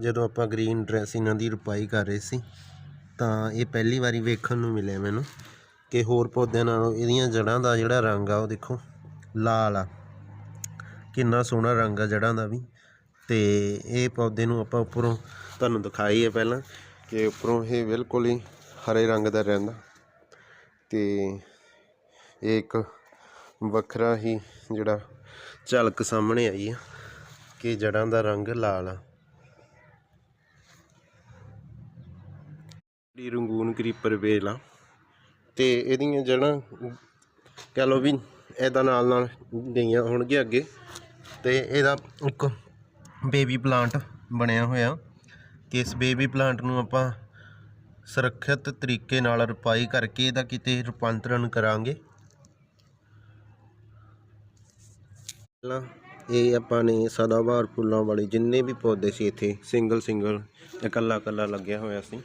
ਜਦੋਂ ਆਪਾਂ green dress ਇਹਨਾਂ ਦੀ ਰੁਪਾਈ ਕਰ ਰਹੇ ਸੀ, ਤਾਂ ਇਹ ਪਹਿਲੀ ਵਾਰੀ ਵੇਖਣ ਨੂੰ ਮਿਲਿਆ ਮੈਨੂੰ ਕਿ ਹੋਰ ਪੌਦਿਆਂ ਨਾਲੋਂ ਇਹਦੀਆਂ ਜੜ੍ਹਾਂ ਦਾ ਜਿਹੜਾ ਰੰਗ ਆ ਉਹ ਦੇਖੋ ਲਾਲ ਆ। ਕਿੰਨਾ ਸੋਹਣਾ ਰੰਗ ਆ ਜੜ੍ਹਾਂ ਦਾ ਵੀ। ਤੇ ਇਹ ਪੌਦੇ ਨੂੰ ਆਪਾਂ ਉੱਪਰੋਂ, ਤੁਹਾਨੂੰ ਦਿਖਾਈ ਹੈ ਪਹਿਲਾਂ ਕਿ ਉੱਪਰੋਂ ਇਹ ਬਿਲਕੁਲ ਹੀ ਹਰੇ ਰੰਗ ਦਾ ਰਹਿੰਦਾ। ਤੇ ਇਹ ਇੱਕ ਵੱਖਰਾ ਹੀ ਜਿਹੜਾ ਝਲਕ ਸਾਹਮਣੇ ਆਈ ਆ ਕਿ ਜੜ੍ਹਾਂ ਦਾ ਰੰਗ ਲਾਲ ਆ। ਜਿਹੜੀ ਰੰਗੂਨ ਕਰੀਪਰ ਵੇਲ ਆ। ਤੇ ਇਹਦੀਆਂ ਜੜ੍ਹਾਂ ਕਹ ਲਓ ਵੀ ਇਹਦਾ ਨਾਲ ਨਾਲ ਗਈਆਂ ਹੋਣਗੀਆਂ ਅੱਗੇ। ਤੇ ਇਹਦਾ ਇੱਕ ਬੇਬੀ ਪਲਾਂਟ ਬਣਿਆ ਹੋਇਆ। ਕਿ ਇਸ ਬੇਬੀ ਪਲਾਂਟ ਨੂੰ ਆਪਾਂ ਸੁਰੱਖਿਅਤ ਤਰੀਕੇ ਨਾਲ ਰੁਪਾਈ ਕਰਕੇ ਇਹਦਾ ਕਿਤੇ ਰੂਪਾਂਤਰਣ ਕਰਾਂਗੇ। ਪਹਿਲਾਂ ਇਹ ਆਪਾਂ ਨੇ ਸਦਾਬਹਾਰ ਫੁੱਲਾਂ ਵਾਲੇ ਜਿੰਨੇ ਵੀ ਪੌਦੇ ਸੀ ਇੱਥੇ ਸਿੰਗਲ ਸਿੰਗਲ ਇਕੱਲਾ ਇਕੱਲਾ ਲੱਗਿਆ ਹੋਇਆ ਸੀ।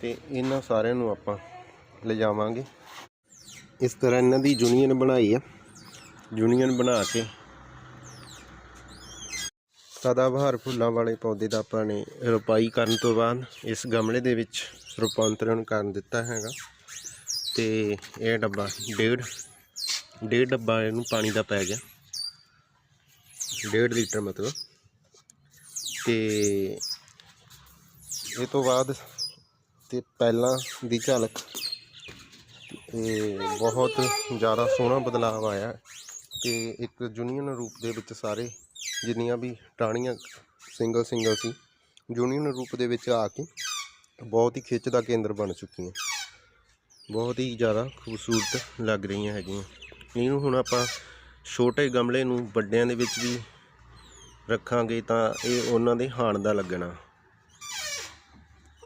ਤੇ ਇਹਨਾਂ ਸਾਰਿਆਂ ਨੂੰ ਆਪਾਂ ਲਿਜਾਵਾਂਗੇ। ਇਸ ਤਰ੍ਹਾਂ ਇਹਨਾਂ ਦੀ ਯੂਨੀਅਨ ਬਣਾਈ ਆ। ਯੂਨੀਅਨ ਬਣਾ ਕੇ ਸਦਾਬਹਾਰ ਫੁੱਲਾਂ ਵਾਲੇ ਪੌਦੇ ਦਾ ਆਪਾਂ ਨੇ ਰੁਪਾਈ ਕਰਨ ਤੋਂ ਬਾਅਦ ਇਸ ਗਮਲੇ ਦੇ ਵਿੱਚ ਰੂਪਾਂਤਰਣ ਕਰਨ ਦਿੱਤਾ ਹੈਗਾ। ਤੇ ਇਹ ਡੱਬਾ ਡੇਢ ਡੇਢ ਡੱਬਾ ਇਹਨੂੰ ਪਾਣੀ ਦਾ ਪੈ ਗਿਆ। ਡੇਢ ਲੀਟਰ ਮਤਲਬ। ਤੇ ਇਹ ਤੋਂ ਬਾਅਦ ਤੇ ਪਹਿਲਾਂ ਦੀ ਝਲਕ ਇਹ ਬਹੁਤ ਜ਼ਿਆਦਾ ਸੋਹਣਾ ਬਦਲਾਅ ਆਇਆ ਹੈ ਤੇ ਇੱਕ ਯੂਨੀਅਨ ਰੂਪ ਦੇ ਵਿੱਚ ਸਾਰੇ ਜਿੰਨੀਆਂ ਵੀ ਟਾਹਣੀਆਂ ਸਿੰਗਲ ਸਿੰਗਲ ਸੀ ਯੂਨੀਅਨ ਰੂਪ ਦੇ ਵਿੱਚ ਆ ਕੇ ਬਹੁਤ ਹੀ ਖਿੱਚ ਦਾ ਕੇਂਦਰ ਬਣ ਚੁੱਕੀਆਂ। ਬਹੁਤ ਹੀ ਜ਼ਿਆਦਾ ਖੂਬਸੂਰਤ ਲੱਗ ਰਹੀਆਂ ਹੈਗੀਆਂ। ਇਹਨੂੰ ਹੁਣ ਆਪਾਂ ਛੋਟੇ ਗਮਲੇ ਨੂੰ ਵੱਡਿਆਂ ਦੇ ਵਿੱਚ ਵੀ ਰੱਖਾਂਗੇ ਤਾਂ ਇਹ ਉਹਨਾਂ ਦੇ ਹਾਣ ਦਾ ਲੱਗਣਾ।